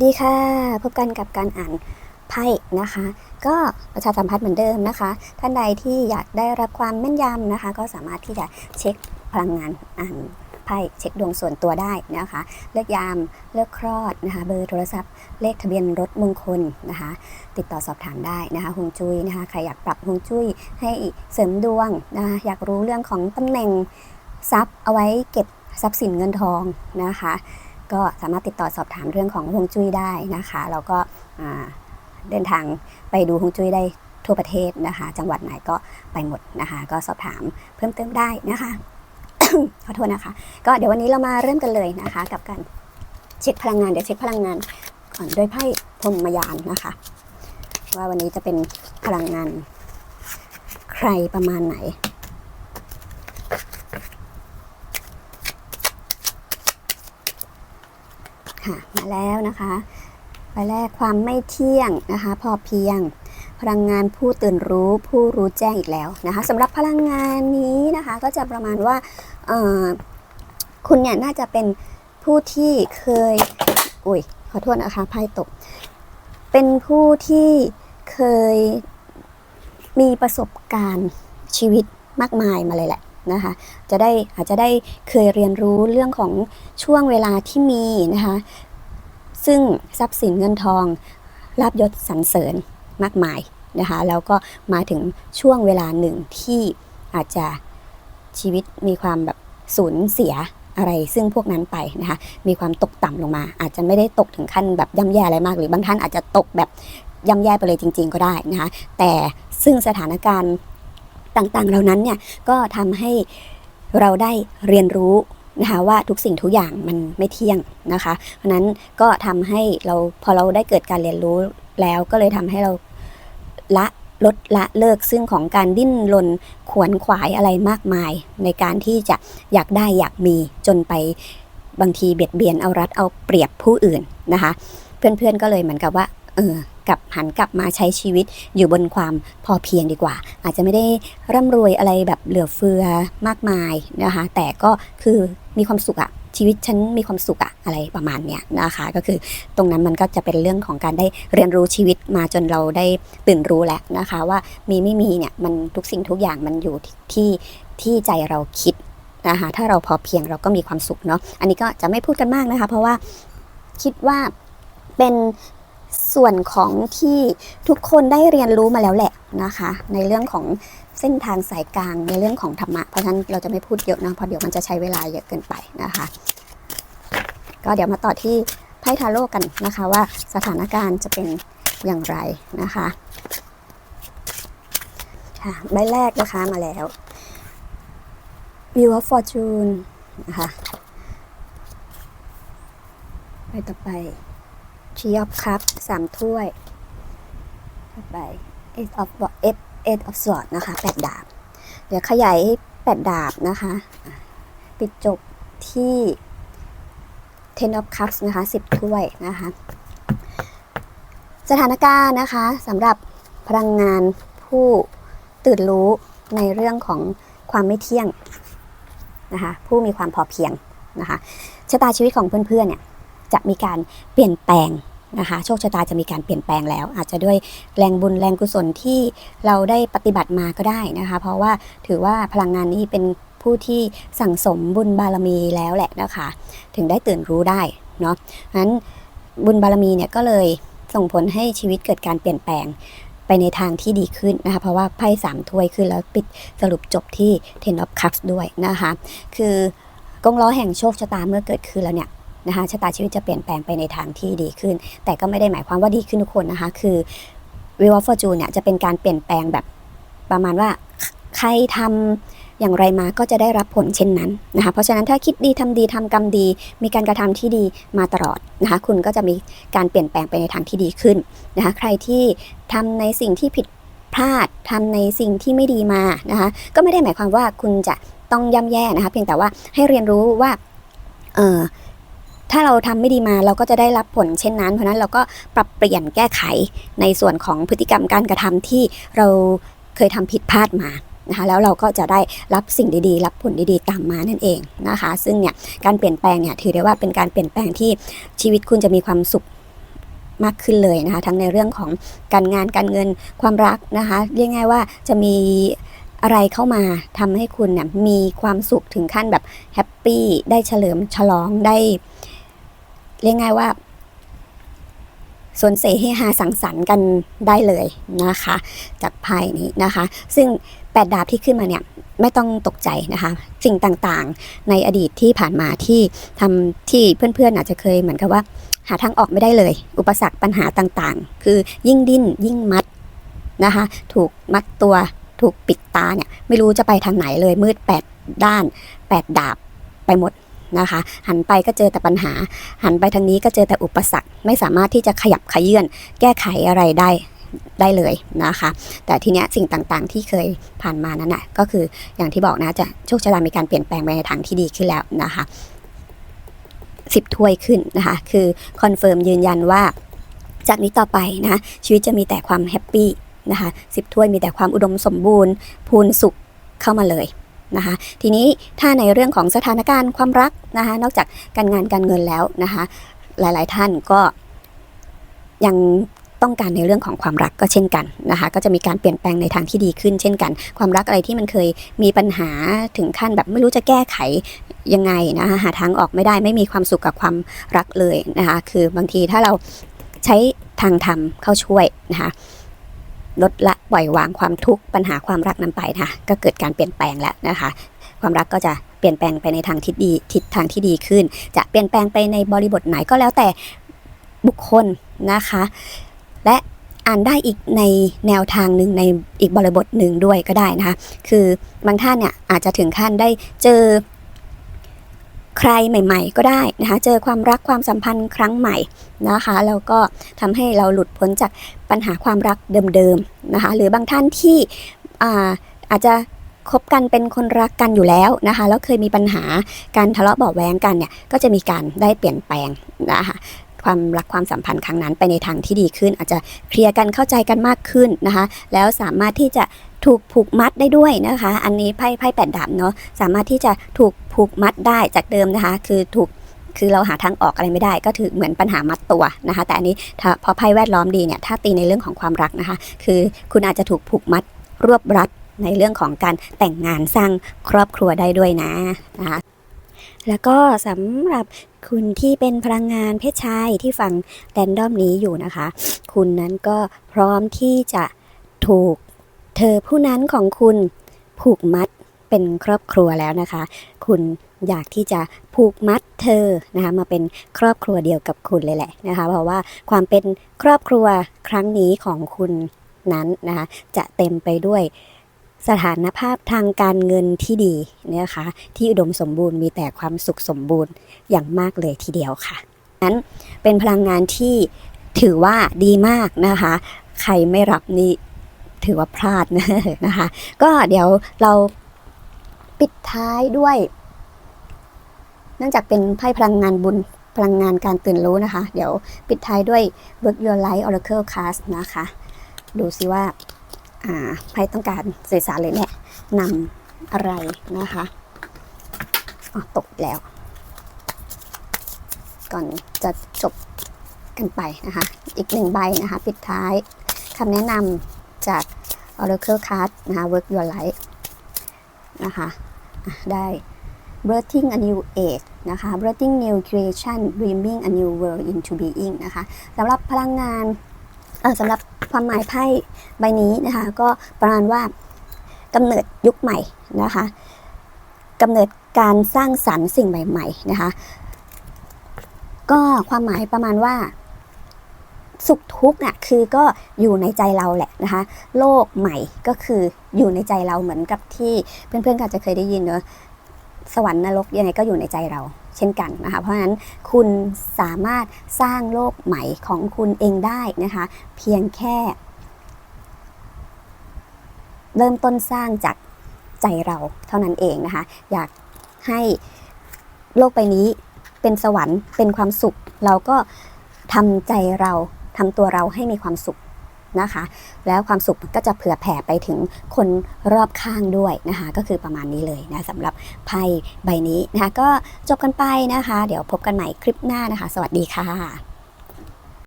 สดีค่ะ พบกันกับการอ่านไพ่นะคะ ก็ประชาสัมพันธ์เหมือนเดิมนะคะ ท่านใดที่อยากได้รับความแม่นยำนะคะ ก็สามารถที่จะเช็คพลังงานอ่านไพ่เช็คดวงส่วนตัวได้นะคะ เลือกยามเลือกคลอดนะคะ เบอร์โทรศัพท์ เลขทะเบียนรถมงคลนะคะ ติดต่อสอบถามได้นะคะฮวงจุ้ยนะคะใครอยากปรับฮวงจุ้ยให้เสริมดวงนะคะอยากรู้เรื่องของตำแหน่งทรัพย์เอาไว้เก็บทรัพย์สินเงินทองนะคะ ก็สามารถติดต่อสอบถามเรื่องของฮวงจุ้ยได้นะคะแล้วก็เดินทางไปดูฮวงจุ้ยได้ทั่วประเทศนะคะ จังหวัดไหนก็ไปหมดนะคะ ก็สอบถามเพิ่มเติมได้นะคะขอโทษนะคะ ก็เดี๋ยววันนี้เรามาเริ่มกันเลยนะคะ กับการเช็คพลังงานเดี๋ยวเช็คพลังงานก่อนด้วยไพ่พรมยานนะคะ ว่าวันนี้จะเป็นพลังงานใครประมาณไหน ค่ะมาแล้วนะคะใบแรกความไม่เที่ยงนะคะ พอเพียง พลังงานผู้ตื่นรู้ผู้รู้แจ้งอีกแล้วนะคะสำหรับพลังงานนี้นะคะก็จะประมาณว่าคุณเนี่ยน่าจะเป็นผู้ที่เคยอุ้ยขอโทษนะคะไพ่ตก เป็นผู้ที่เคยมีประสบการณ์ชีวิตมากมายมาเลยแหละ นะคะจะได้อาจจะได้เคยเรียนรู้เรื่องของช่วงเวลาที่มีนะคะซึ่งทรัพย์สินเงินทองลาบยศสรรเสริญมากมายนะคะแล้วก็มาถึงช่วงเวลาหนึ่งที่อาจจะชีวิตมีความแบบสูญเสียอะไรซึ่งพวกนั้นไปนะคะมีความตกต่ำลงมา อาจจะไม่ได้ตกถึงขั้นแบบย่ำแย่อะไรมาก หรือบางท่านอาจจะตกแบบย่ำแย่ไปเลยจริง ๆ ก็ได้นะคะแต่ซึ่งสถานการณ์ ต่างๆ เหล่านั้นเนี่ยก็ทำให้เราได้เรียนรู้นะคะว่าทุกสิ่งทุกอย่างมันไม่เที่ยงนะคะ เพราะนั้นก็ทำให้เราพอเราได้เกิดการเรียนรู้แล้วก็เลยทำให้เราละลดละเลิกซึ่งของการดิ้นรนขวนขวายอะไรมากมาย ในการที่จะอยากได้อยากมีจนไปบางทีเบียดเบียนเอารัดเอาเปรียบผู้อื่นนะคะ เพื่อนๆก็เลยเหมือนกับว่าเออ กลับหันกลับมาใช้ชีวิตอยู่บนความพอเพียงดีกว่า อาจจะไม่ได้ร่ำรวยอะไรแบบเหลือเฟือมากมายนะคะ แต่ก็คือมีความสุขอะชีวิตฉันมีความสุขอะอะไรประมาณเนี้ยนะคะ ก็คือตรงนั้นมันก็จะเป็นเรื่องของการได้เรียนรู้ชีวิตมาจนเราได้ตื่นรู้แล้วนะคะ ว่ามีไม่มีเนี่ยมันทุกสิ่งทุกอย่างมันอยู่ที่ที่ใจเราคิดนะคะถ้าเราพอเพียงเราก็มีความสุขเนาะอันนี้ก็จะไม่พูดกันมากนะคะ เพราะว่าคิดว่าเป็น ส่วนของที่ทุกคนได้เรียนรู้มาแล้วแหละนะคะ ในเรื่องของเส้นทางสายกลางในเรื่องของธรรมะ เพราะฉะนั้นเราจะไม่พูดเยอะนะเพราะเดี๋ยวมันจะใช้เวลาเยอะเกินไปนะคะ ก็เดี๋ยวมาต่อที่ไพ่ทาโร่กันนะคะว่าสถานการณ์จะเป็นอย่างไรนะคะค่ะใบแรกนะคะมาแล้ว Wheel of Fortune นะคะใบต่อไป Tree of Cups สามถ้วยต่อไป Eight of Eight Eight of Swords นะคะแปดดาบ เดี๋ยวขยายแปดดาบนะคะ ปิดจบที่ Ten of Cups นะคะ10ถ้วยนะคะ สถานการณ์นะคะสำหรับพลังงานผู้ตื่นรู้ในเรื่องของความไม่เที่ยงนะคะผู้มีความพอเพียงนะคะชะตาชีวิตของเพื่อนๆเนี่ย จะมีการเปลี่ยนแปลงนะคะโชคชะตาจะมีการเปลี่ยนแปลงแล้ว อาจจะด้วยแรงบุญแรงกุศลที่เราได้ปฏิบัติมาก็ได้นะคะ เพราะว่าถือว่าพลังงานนี้เป็นผู้ที่สั่งสมบุญบารมีแล้วแหละนะคะ ถึงได้ตื่นรู้ได้เนาะงั้นบุญบารมีเนี่ยก็เลยส่งผลให้ชีวิตเกิดการเปลี่ยนแปลงไปในทางที่ดีขึ้นนะคะเพราะว่าไพ่สามถ้วยขึ้นแล้วปิดสรุปจบที่ Ten of Cups ด้วยนะคะ คือกงล้อแห่งโชคชะตาเมื่อเกิดขึ้นแล้วเนี่ย นะคะชะตาชีวิตจะเปลี่ยนแปลงไปในทางที่ดีขึ้น แต่ก็ไม่ได้หมายความว่าดีขึ้นทุกคนนะคะ คือ w ิว of Fortune เนี่ยจะเป็นการเปลี่ยนแปลงแบบประมาณว่าใครทำอย่างไรมาก็จะได้รับผลเช่นนั้นนะคะเพราะฉะนั้นถ้าคิดดีทำดีทำกรรมดี มีการกระทำที่ดีมาตลอดนะคะคุณก็จะมีการเปลี่ยนแปลงไปในทางที่ดีขึ้นนะคะใครที่ทำในสิ่งที่ผิดพลาดทำในสิ่งที่ไม่ดีมานะคะก็ไม่ได้หมายความว่าคุณจะต้องย่ำแย่นะคะเพียงแต่ว่าให้เรียนรู้ว่าเออ ถ้าเราทำไม่ดีมาเราก็จะได้รับผลเช่นนั้น เพราะนั้นเราก็ปรับเปลี่ยนแก้ไขในส่วนของพฤติกรรมการกระทำที่เราเคยทำผิดพลาดมานะคะแล้วเราก็จะได้รับสิ่งดีๆ รับผลดีๆตามมานั่นเองนะคะ ซึ่งเนี่ยการเปลี่ยนแปลงเนี่ยถือได้ว่าเป็นการเปลี่ยนแปลงที่ชีวิตคุณจะมีความสุขมากขึ้นเลยนะคะ ทั้งในเรื่องของการงานการเงินความรักนะคะ เรียกง่ายว่าจะมีอะไรเข้ามาทำให้คุณเนี่ยมีความสุขถึงขั้นแบบแฮปปี้ได้เฉลิมฉลองได้ เรียกง่ายว่าส่วนเสเฮฮาสังสรรค์กันได้เลยนะคะ จากไพ่นี้นะคะ ซึ่งแปดดาบที่ขึ้นมาเนี่ยไม่ต้องตกใจนะคะ สิ่งต่างๆ ในอดีตที่ผ่านมาที่ทำที่เพื่อนๆอาจจะเคยเหมือนกับว่า หาทางออกไม่ได้เลย อุปสรรคปัญหาต่างๆ คือยิ่งดิ้นยิ่งมัดนะคะ ถูกมัดตัวถูกปิดตาเนี่ยไม่รู้จะไปทางไหนเลยมืดแปดด้านแปดดาบไปหมด นะคะ หันไปก็เจอแต่ปัญหา หันไปทางนี้ก็เจอแต่อุปสรรค ไม่สามารถที่จะขยับขยื่นแก้ไขอะไรได้ได้เลยนะคะ แต่ทีเนี้ยสิ่งต่างๆ ที่เคยผ่านมานั้นน่ะก็คืออย่างที่บอกนะจะโชคชะตามีการเปลี่ยนแปลงไปในทางที่ดีขึ้นแล้วนะคะสิบถ้วยขึ้นนะคะคือคอนเฟิร์มยืนยันว่า จากนี้ต่อไปนะชีวิตจะมีแต่ความแฮปปี้นะคะสิบถ้วยมีแต่ความอุดมสมบูรณ์ พูนสุขเข้ามาเลย นะคะ ทีนี้ถ้าในเรื่องของสถานการณ์ความรักนะคะ นอกจากการงานการเงินแล้วนะคะ หลายๆท่านก็ยังต้องการในเรื่องของความรักก็เช่นกันนะคะ ก็จะมีการเปลี่ยนแปลงในทางที่ดีขึ้นเช่นกัน ความรักอะไรที่มันเคยมีปัญหาถึงขั้นแบบไม่รู้จะแก้ไขยังไงนะคะหาทางออกไม่ได้ไม่มีความสุขกับความรักเลยนะคะ คือบางทีถ้าเราใช้ทางธรรมเข้าช่วยนะคะ ลดละปล่อยวางความทุกข์ปัญหาความรักนั้นไปนะคะก็เกิดการเปลี่ยนแปลงแล้วนะคะ ความรักก็จะเปลี่ยนแปลงไปในทางที่ดีทิศทางที่ดีขึ้น จะเปลี่ยนแปลงไปในบริบทไหนก็แล้วแต่บุคคลนะคะ และอ่านได้อีกในแนวทางหนึ่งในอีกบริบทหนึ่งด้วยก็ได้นะคะ คือบางท่านเนี่ยอาจจะถึงขั้นได้เจอ ใครใหม่ ๆ ก็ได้นะคะ เจอความรักความสัมพันธ์ครั้งใหม่นะคะแล้วก็ทำให้เราหลุดพ้นจากปัญหาความรักเดิมๆนะคะ หรือบางท่านที่อาอาจจะคบกันเป็นคนรักกันอยู่แล้วนะคะแล้วเคยมีปัญหาการทะเลาะเบาะแว้งกันเนี่ยก็จะมีการได้เปลี่ยนแปลงนะคะ ความรักความสัมพันธ์ครั้งนั้นไปในทางที่ดีขึ้น อาจจะเคลียร์กันเข้าใจกันมากขึ้นนะคะ แล้วสามารถที่จะถูกผูกมัดได้ด้วยนะคะ อันนี้ไพ่ไพ่แปดดาบเนาะสามารถที่จะถูกผูกมัดได้จากเดิมนะคะ คือถูกคือเราหาทางออกอะไรไม่ได้ก็ถือเหมือนปัญหามัดตัวนะคะ แต่อันนี้ถ้าพอไพ่แวดล้อมดีเนี่ยถ้าตีในเรื่องของความรักนะคะ คือคุณอาจจะถูกผูกมัดรวบรัดในเรื่องของการแต่งงานสร้างครอบครัวได้ด้วยนะนะคะ แล้วก็สำหรับคุณที่เป็นพลังงานเพศชายที่ฟังแรนดอมนี้อยู่นะคะ คุณนั้นก็พร้อมที่จะถูกเธอผู้นั้นของคุณผูกมัดเป็นครอบครัวแล้วนะคะ คุณอยากที่จะผูกมัดเธอนะคะมาเป็นครอบครัวเดียวกับคุณเลยแหละนะคะ เพราะว่าความเป็นครอบครัวครั้งนี้ของคุณนั้นนะคะจะเต็มไปด้วย สถานภาพทางการเงินที่ดีนะคะที่อุดมสมบูรณ์มีแต่ความสุขสมบูรณ์อย่างมากเลยทีเดียวค่ะ นั้นเป็นพลังงานที่ถือว่าดีมากนะคะ ใครไม่รับนี่ถือว่าพลาดนะนะคะ ก็เดี๋ยวเราปิดท้ายด้วย เนื่องจากเป็นไพ่พลังงานบุญพลังงานการตื่นรู้นะคะ เดี๋ยวปิดท้ายด้วย Work Your Life Oracle Card นะคะ ดูซิว่า อ่าไพ่ต้องการสื่อสารเลยเนี่ยนำอะไรนะคะตกแล้ว ก่อนจะจบกันไปนะคะ อีกหนึ่งใบนะคะ ปิดท้ายคำแนะนำจาก Oracle Card นะคะ Work Your Life นะคะได้ Birthing a New Age นะคะ Birthing New Creation Dreaming a New World into Being นะคะสำหรับพลังงานสำหรับ ความหมายไพ่ใบนี้นะคะ ก็ประมาณว่ากำเนิดยุคใหม่นะคะกำเนิดการสร้างสรรค์สิ่งใหม่ ๆ นะคะ ก็ความหมายประมาณว่า สุขทุกข์เนี่ยคือก็อยู่ในใจเราแหละนะคะ โลกใหม่ก็คืออยู่ในใจเราเหมือนกับที่เพื่อนๆอาจจะเคยได้ยินเนอะ สวรรค์นรกยังไงก็อยู่ในใจเราเช่นกันนะคะเพราะฉะนั้นคุณสามารถสร้างโลกใหม่ของคุณเองได้นะคะเพียงแค่ เริ่มต้นสร้างจากใจเราเท่านั้นเองนะคะอยากให้โลกใบนี้เป็นสวรรค์เป็นความสุข เราก็ทำใจเราทำตัวเราให้มีความสุข นะคะ แล้วความสุขก็จะเผื่อแผ่ไปถึงคนรอบข้างด้วยนะคะ ก็คือประมาณนี้เลยนะสำหรับไพ่ใบนี้นะคะ ก็จบกันไปนะคะ เดี๋ยวพบกันใหม่คลิปหน้านะคะ สวัสดีค่ะ